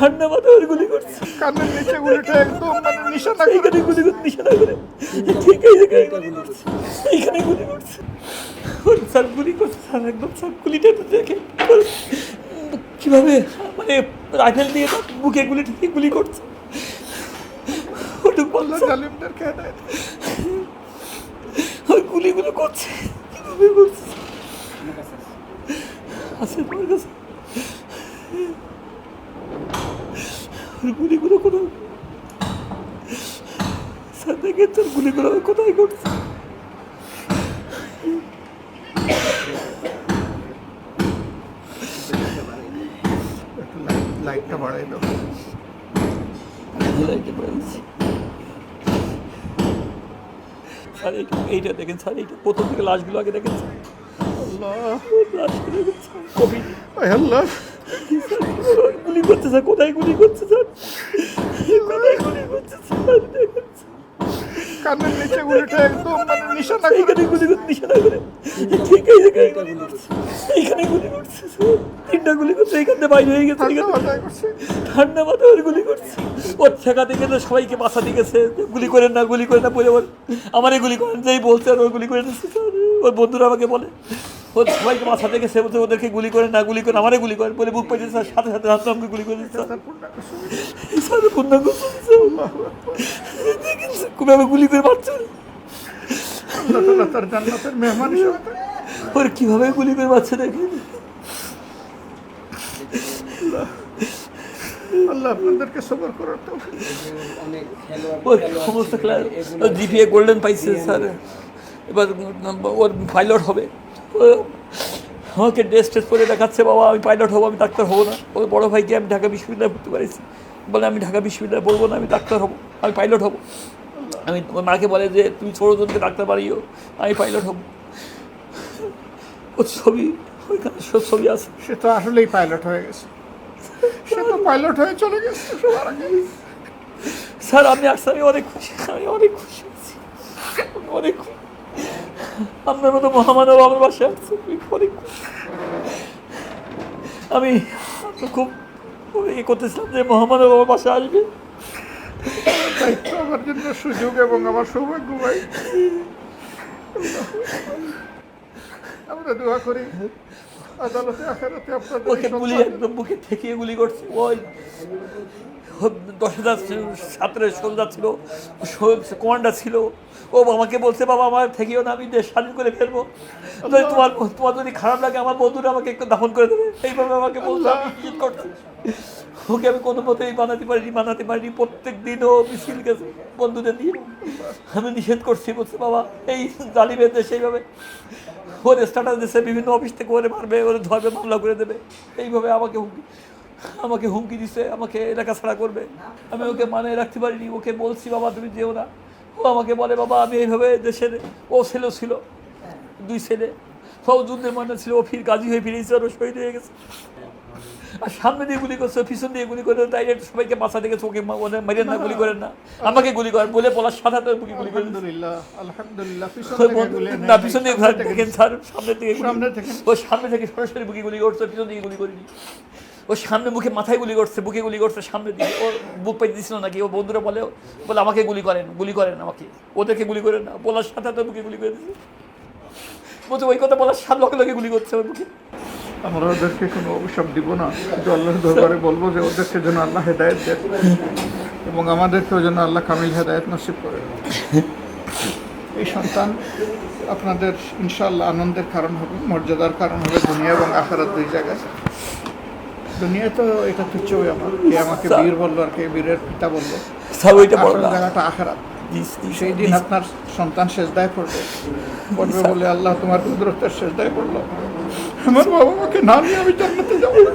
ঠান্ডা মাথা ওর গুলি করছে। কানের নিচে গুলিটা একদম মানে নিশানা করে। এইখানে গুলি করছে নিশানা করে। ঠিক এই জায়গায় গুলি করছে এইখানে গুলি করছে। ওর স্যার গুলি করছে স্যার একদম স্যার গুলিটা তো দেখে। কীভাবে? মানে রাইফেল দিয়ে তার বুকে গুলি ঠেকে গুলি করছে। ওটুকু বলছে জালিমদেরকে হেদায়েত ওই গুলিগুলো করছে। কীভাবে করছে আছে তোমার কাছে? ওই গুলিগুলো স্যার দেখে তোর গুলিগুলো কোথায় করছে লাইটটা বাড়াই দাও। লাইটে পড়েছি স্যার এইটা এইটা দেখেন স্যার এইটা প্রথম থেকে লাশগুলো আগে দেখেন। আল্লাহ। কবি আয় আল্লাহ। গুলি করছে স্যার কোথায় গুলি করছে স্যার? কোথায় গুলি করছে স্যার? কানের নিচে গুলিটা একদম মানে নিশানা করে। গুলি করছে নিশানা করে। ঠিক এই জায়গায় গুলি করছে। এইখানে গুলি করছে তিনটা গুলি করছে এইখানে বাইরে হয়ে গেছে ঠান্ডা মাথায় গুলি করছে। ওর ঠেকাতে গেলে সবাইকে বাঁচাতে গেছে গুলি করেন না গুলি করেন না বলে আমারই গুলি করেন যেই বলছে আর ওর গুলি করে ওর বন্ধুরা আমাকে বলে। ওর সবাইকে বাঁচাতে গেছে বলছে ওদেরকে গুলি করেন না গুলি করেন আমারে গুলি করেন বলে বুক পাইছে স্যার সাথে সাথে হাত আমাকে গুলি করে দিচ্ছে। স্যার পূর্ণাঙ্গ কীভাবে গুলি করে মারছে। ওর কীভাবে গুলি করে মারছে দেখেন। আল্লাহ আপনাদেরকে সবর করার তো অনেক খেলোয়াড় ওর সমস্ত ক্লাস জিপিএ গোল্ডেন পাইছে স্যার। এবার ওর পাইলট হবে। আমাকে ড্রেস টেস্ট করে দেখাচ্ছে বাবা আমি পাইলট হব আমি ডাক্তার হব না। ওর বড় ভাইকে আমি ঢাকা বিশ্ববিদ্যালয়ে পড়তে পারিছি বলে আমি ঢাকা বিশ্ববিদ্যালয়ে পড়ব না আমি ডাক্তার হব আমি পাইলট হব। আমি ওর মাকে বলে যে তুমি ছোটোজনকে ডাক্তার বাড়িও আমি পাইলট হব। ওর ছবি ওইখানে সব ছবি আছে। সে তো আসলেই পাইলট হয়ে গেছে। সে তো পাইলট হয়ে চলে গেছে সবার আগে। স্যার আমি আসছে আমি অনেক খুশি আমি অনেক খুশি আমি অনেক খুশি। আপনার মতো মহামানব আমার বাসায় আসছে আমি খুব ইয়ে করতেছিলাম যে মহামানব আমার বাসায় আসবে। আমার জন্য সুযোগ এবং আমার সৌভাগ্য, ভাই। আমরা দোয়া করি। আদালতে আখারাতে আপনাদের ওকে গুলি একদম বুকে ঠেকিয়ে গুলি করছে। ওই দশ হাজার ছাত্রের সোলজার ছিল কমান্ডার ছিল। ও আমাকে বলছে বাবা আমার থেকেও না আমি দেশ স্বাধীন করে ফেলব। যদি তোমার তোমার যদি খারাপ লাগে আমার বন্ধুরা আমাকে একটু দাফন করে দেবে। এইভাবে আমাকে বলছে আমি নিষেধ করছি। ওকে আমি কোনো মতেই বানাতে পারিনি বানাতে পারিনি। প্রত্যেক দিন ও মিছিল গেছে বন্ধুদের দিয়ে আমি নিষেধ করছি বলছে বাবা এই জালিমের দেশে এইভাবে ওর স্ট্যাটাস দিচ্ছে বিভিন্ন অফিস থেকে ওরে মারবে ওরে ধর্মে মামলা করে দেবে। এইভাবে আমাকে হুমকি আমাকে হুমকি দিছে, আমাকে এলাকা ছাড়া করবে। আমি ওকে মানে রাখতে পারিনি। ওকে বলছি, বাবা, তুমি যেও না। ও আমাকে বলে, বাবা, আমি এইভাবে দেশের ও ছেলে ছিল, দুই ছেলে। সব যুদ্ধের মনে ছিল, ও ফির কাজী হয়ে ফিরেছে আর শহীদ হয়ে গেছে। আর সামনে দিয়ে গুলি করছে পিছন দিয়ে গুলি করে ডাইরেক্ট সবাইকে বাঁচা দেখেছে ওকে মা- ওদের মারিয়েন না গুলি করেন না আমাকে গুলি করেন বলে সাথে সাথে বুকে গুলি থেকে গুলি নেয় না পিছন দিয়ে থেকে দেখেন স্যার সামনে থেকে থেকে। ও সামনে থেকে সরাসরি বুকে গুলি করছে পিছন দিকে গুলি করিনি ও সামনে মুখে মাথায় গুলি করছে বুকে গুলি করছে সামনে দিকে ও বুক পাই দিছিল নাকি ও বন্ধুরা বলে বলে আমাকে গুলি করেন গুলি করেন আমাকে ওদেরকে গুলি করেন না বলার সাথে সাথে বুকে গুলি করে দিচ্ছে বলছে ওই কথা বলার সাথে লগে লগে গুলি করছে ওর মুখে আমরা ওদেরকে কোনো অভিশাপ দিব না। কিন্তু আল্লাহর দরবারে বলব যে ওদেরকে যেন আল্লাহ হেদায়ত দেন এবং আমাদেরকেও যেন আল্লাহ কামিল হেদায়ত নসিব করে। এই সন্তান আপনাদের ইনশাআল্লাহ আনন্দের কারণ হবে মর্যাদার কারণ হবে দুনিয়া এবং আখারাত দুই জায়গায়। দুনিয়ায় তো এটা তুচ্ছ আমার কে আমাকে বীর বলল আর কে বীরের পিতা বলল। জায়গাটা আখারাত। সেই দিন আপনার সন্তান শেষদায় পড়বে। পড়বে বলে আল্লাহ তোমার কুদরতের শেষদায় পড়ল। আমার বাবা মাকে না নিয়ে আমি জান্নাতে যাব। না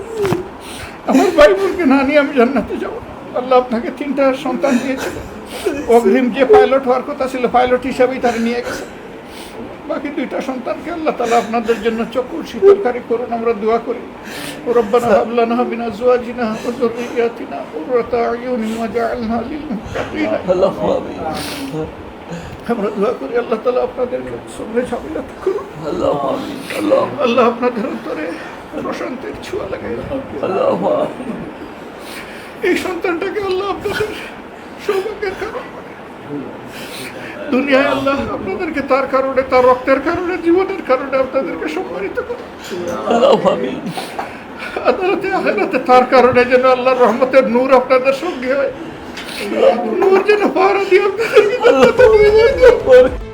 আমার ভাই বোনকে না নিয়ে আমি জান্নাতে যাব। না আল্লাহ আপনাকে তিনটা সন্তান দিয়েছিল অগ্রিম যে পাইলট হওয়ার কথা ছিল, পাইলট হিসাবেই তারা নিয়ে গেছে। বাকি দুইটা সন্তানকে আল্লাহ তালা আপনাদের জন্য চক্ষু শীতলকারী করুন, আমরা দোয়া করি। জুয়াজিনা ও যুররিয়াতিনা কুররাতা আয়ুনিন ওয়াজআলনা লিল মুত্তাকিনা। আল্লাহু আমিন। আমরা দোয়া করি আল্লাহ তালা আপনাদেরকে সঙ্গে ঝামেলাতে করুন আল্লাহু আপনাদের অন্তরে প্রশান্তির ছোঁয়া আল্লাহু এই সন্তানটাকে আল্লাহ আপনাদের সৌভাগ্যের কারণ দুনিয়ায় আল্লাহ আপনাদেরকে তার কারণে তার রক্তের কারণে জীবনের কারণে আপনাদেরকে সম্মানিত করে আল্লাহুম্মা আদালতে তার কারণে যেন আল্লাহর রহমতের নূর আপনাদের সঙ্গে হয়। নূর যেন পাহারা দিয়ে আপনাদেরকে জান্নাতে নিয়ে যায়। আল্লাহ